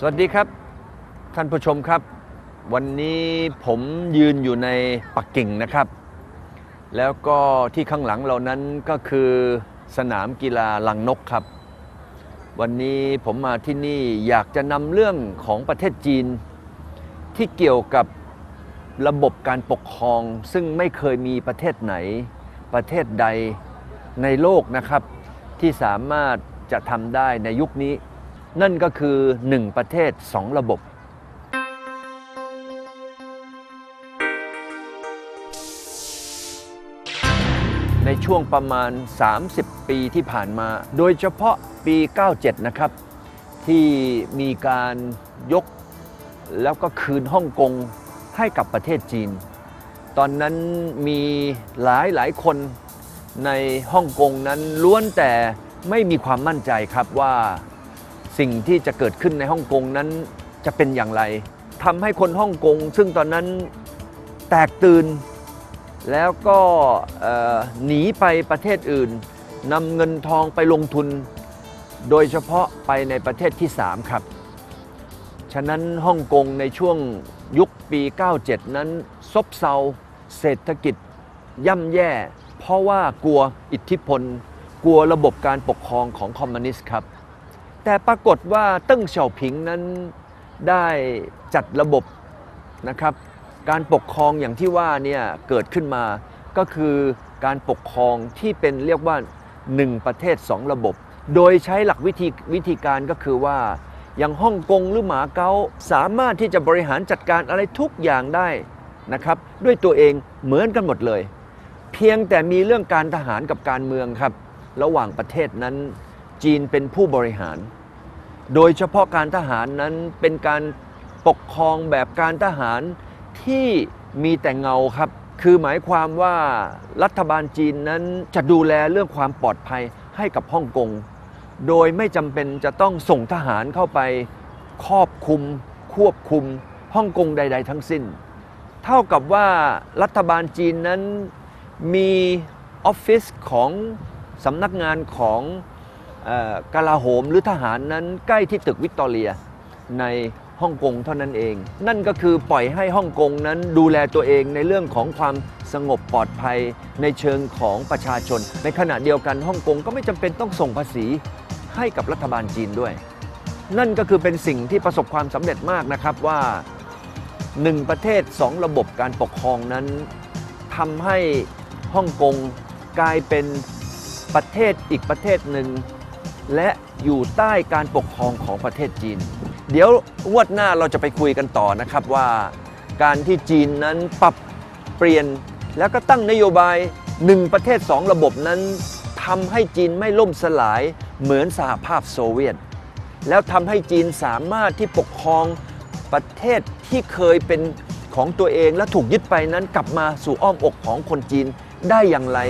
สวัสดีครับ ท่านผู้ชมครับ วันนี้ผมยืนอยู่ในปักกิ่งนะครับ แล้วก็ที่ข้างหลังเรานั้นก็คือ สนามกีฬาลังนกครับ วันนี้ผมมาที่นี่อยากจะนำเรื่องของประเทศจีน ที่เกี่ยวกับระบบการปกครอง ซึ่งไม่เคยมีประเทศไหน ประเทศใดในโลกนะครับ ที่สามารถจะทำได้ในยุคนี้ นั่นก็คือ 1 ประเทศ 2 ระบบ ในช่วงประมาณ 30 ปีที่ผ่านมา โดยเฉพาะปี 97 นะครับ ที่มีการยกแล้วก็คืนฮ่องกงให้กับประเทศจีน ตอนนั้นมีหลายหลายคนในฮ่องกงนั้นล้วนแต่ไม่มีความมั่นใจครับว่าสิ่งที่จะเกิดขึ้นในฮ่องกงนั้นจะเป็นอย่างไรทำให้คนฮ่องกงซึ่งตอนนั้นแตกตื่น แล้วก็หนีไปประเทศอื่นนำเงินทองไปลงทุน โดยเฉพาะไปในประเทศที่ 3 ครับ ฉะนั้นฮ่องกงในช่วงยุคปี 97 นั้นซบเซาเศรษฐกิจย่ำแย่ เพราะว่ากลัวอิทธิพล กลัวระบบการปกครองของคอมมิวนิสต์ครับ แต่ปรากฏว่าเติ้งเฉาผิงนั้นได้จัดระบบนะครับ การปกครองอย่างที่ว่าเนี่ยเกิดขึ้นมาก็คือการปกครองที่เป็นเรียกว่า 1 ประเทศ 2 ระบบ โดยใช้หลักวิธีวิธีการก็คือว่า อย่างฮ่องกงหรือหมาเก๊าสามารถที่จะบริหารจัดการอะไรทุกอย่างได้นะครับ ด้วยตัวเองเหมือนกันหมดเลย เพียงแต่มีเรื่องการทหารกับการเมืองครับ ระหว่างประเทศนั้นจีนเป็นผู้บริหาร โดยเฉพาะการทหารนั้นเป็นการปกครองแบบการทหาร ที่มีแต่เงาครับ คือหมายความว่ารัฐบาลจีนนั้นจะดูแลเรื่องความปลอดภัยให้กับฮ่องกง โดยไม่จำเป็นจะต้องส่งทหารเข้าไปครอบคุม ควบคุมฮ่องกงใด ๆ ทั้งสิ้น เท่ากับว่ารัฐบาลจีนนั้นมีออฟฟิศของสำนักงานของออกลาโหมหรือทหารนั้นใกล้ที่ตึกวิกตอเรียใน ฮ่องกงเท่านั้นเอง นั่นก็คือปล่อยให้ฮ่องกงนั้นดูแลตัวเองในเรื่องของความสงบปลอดภัยในเชิงของประชาชน ในขณะเดียวกันฮ่องกงก็ไม่จำเป็นต้องส่งภาษีให้กับรัฐบาลจีนด้วย นั่นก็คือเป็นสิ่งที่ประสบความสำเร็จมากนะครับว่าหนึ่งประเทศสองระบบการปกครองนั้นทำให้ฮ่องกงกลายเป็นประเทศอีกประเทศหนึ่งและอยู่ใต้การปกครองของประเทศจีน เดี๋ยวงวดหน้าเราจะไปคุยกันต่อนะครับว่า การที่จีนนั้นปรับเปลี่ยนแล้วก็ตั้งนโยบายหนึ่งประเทศสองระบบนั้นทำให้จีนไม่ล่มสลายเหมือนสหภาพโซเวียต แล้วทำให้จีนสามารถที่ปกครองประเทศที่เคยเป็นของตัวเองและถูกยึดไปนั้นกลับมาสู่อ้อมอกของคนจีนได้อย่างไร